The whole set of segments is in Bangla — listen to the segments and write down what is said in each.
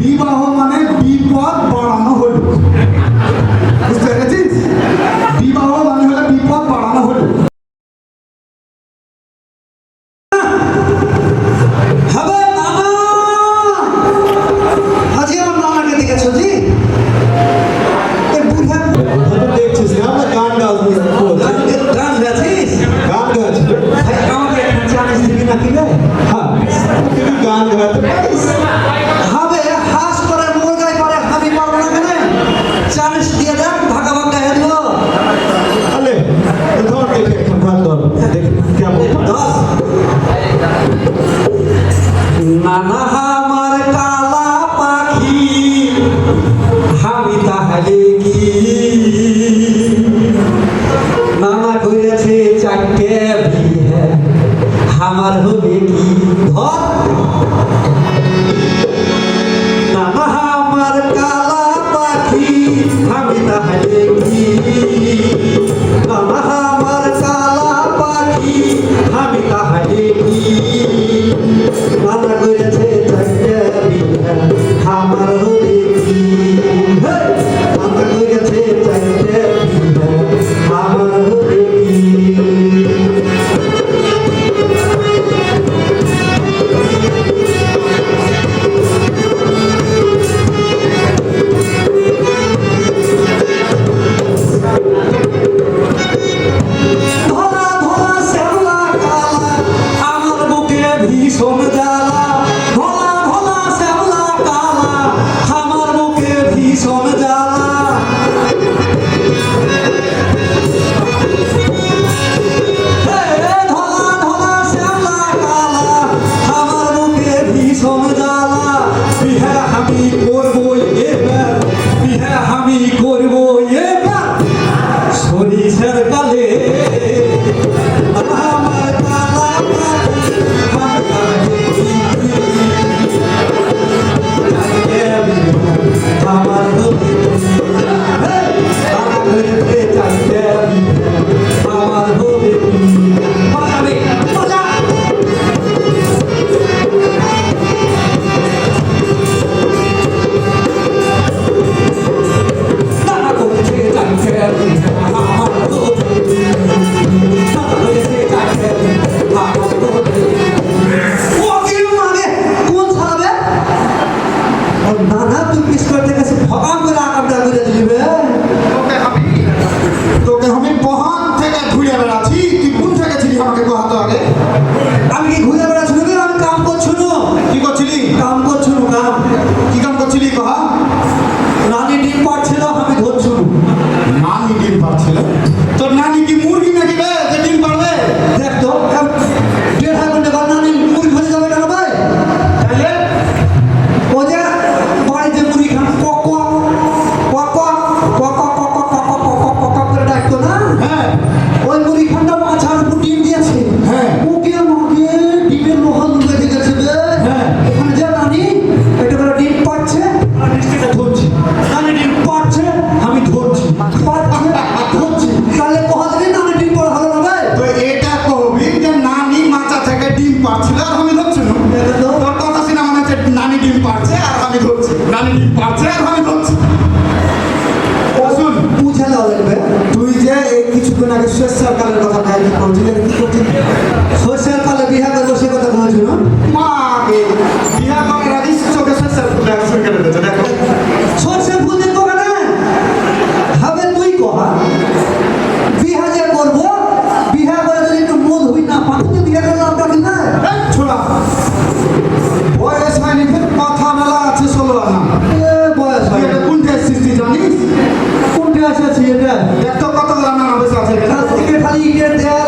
বিবাহ মানে বিপদ বাড়ানো হলো। একটা রিসোর্স সরকারের কথা তাই বলছিলেন অভ্যাস আছে এটা। এত কত রান্নার অভ্যাস আছে। খালি ইটের দেয়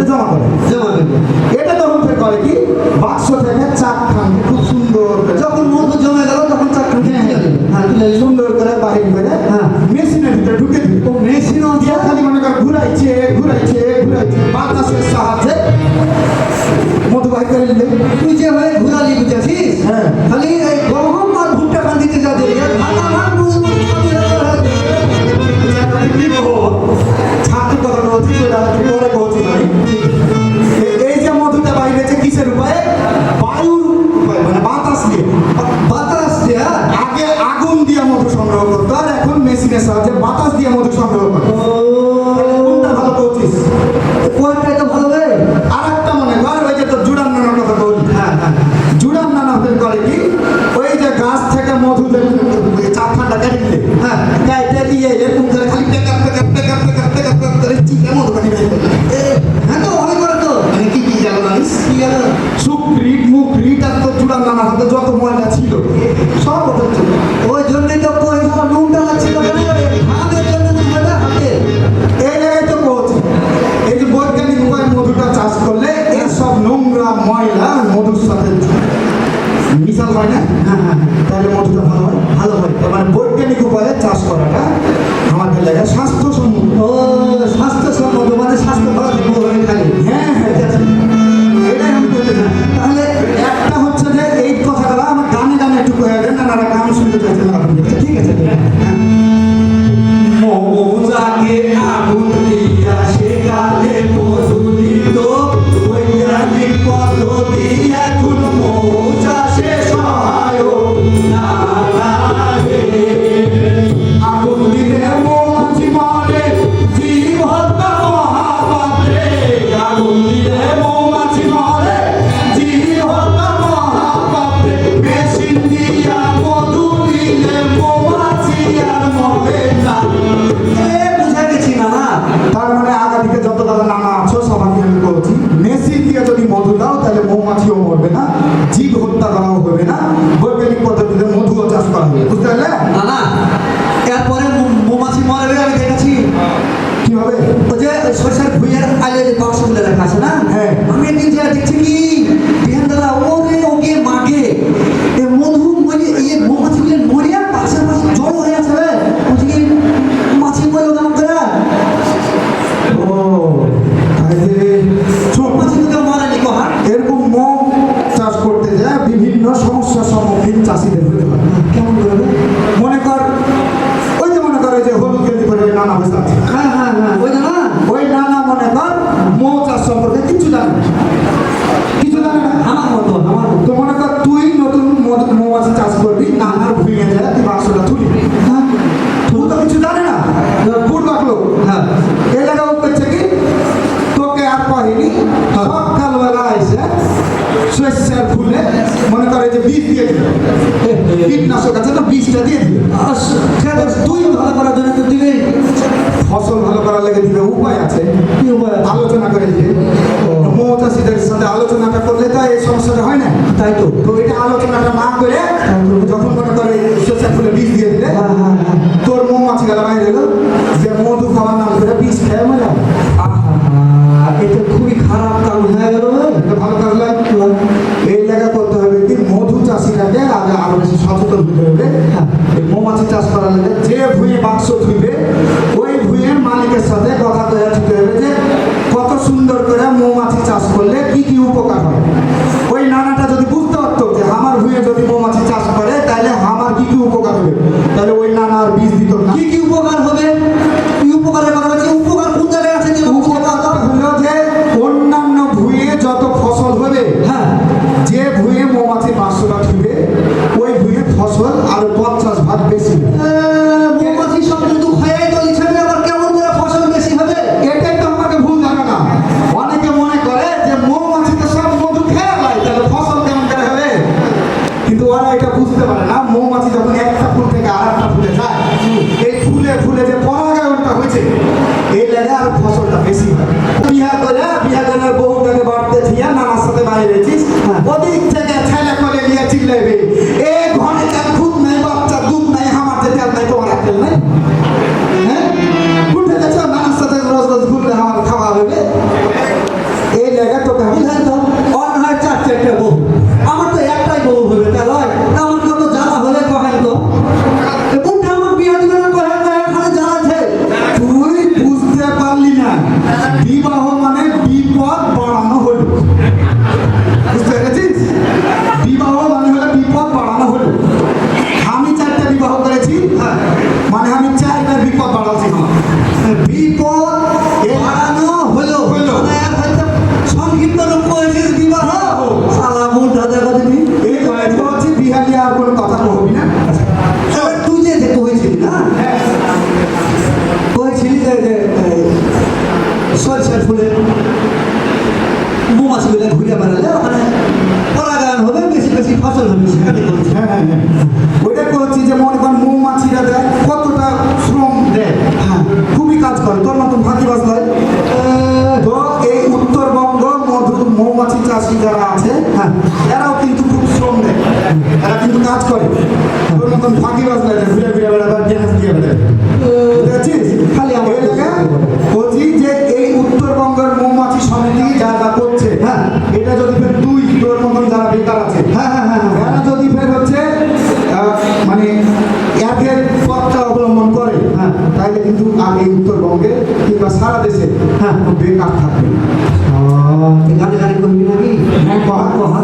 ভিতরে জমা করে জমা করে এটা তখন থেকে করে কি? বাক্স থেকে চাক খুব সুন্দর যখন মধ্য জমে গেল তখন চাক খান হ্যাঁ, হ্যাঁ সুন্দর করে বাহির করে হ্যাঁ। মেশিনের ভিতরে ঢুকে দিই তো মেশিনও দিয়ে খালি মনে কর ঘুরাইছে ঘুরাইছে ঘুরাইছে। বাতাসের সাহায্য জুতার নামার হাতে যত ময়লা ছিল promise you that they. কীটনাশক আছে তো বীজটা দিয়ে দেবে তুই ভালো করার জন্য তো দিবে ফসল ভালো করার লেগে দিবে উপায় আছে। কি উপায় আলোচনা করে দিবে তাই তো। তো এটা আলোচনাটা না করে যখন বীজ দিয়ে হ্যাঁ, হ্যাঁ, হ্যাঁ। তোর মৌমাছি গেল বাইরে গেলো। equipo কিংবা সারা দেশে হ্যাঁ বেকার থাকবে এখানে খালি করবি নাকি? হ্যাঁ, কহা কহা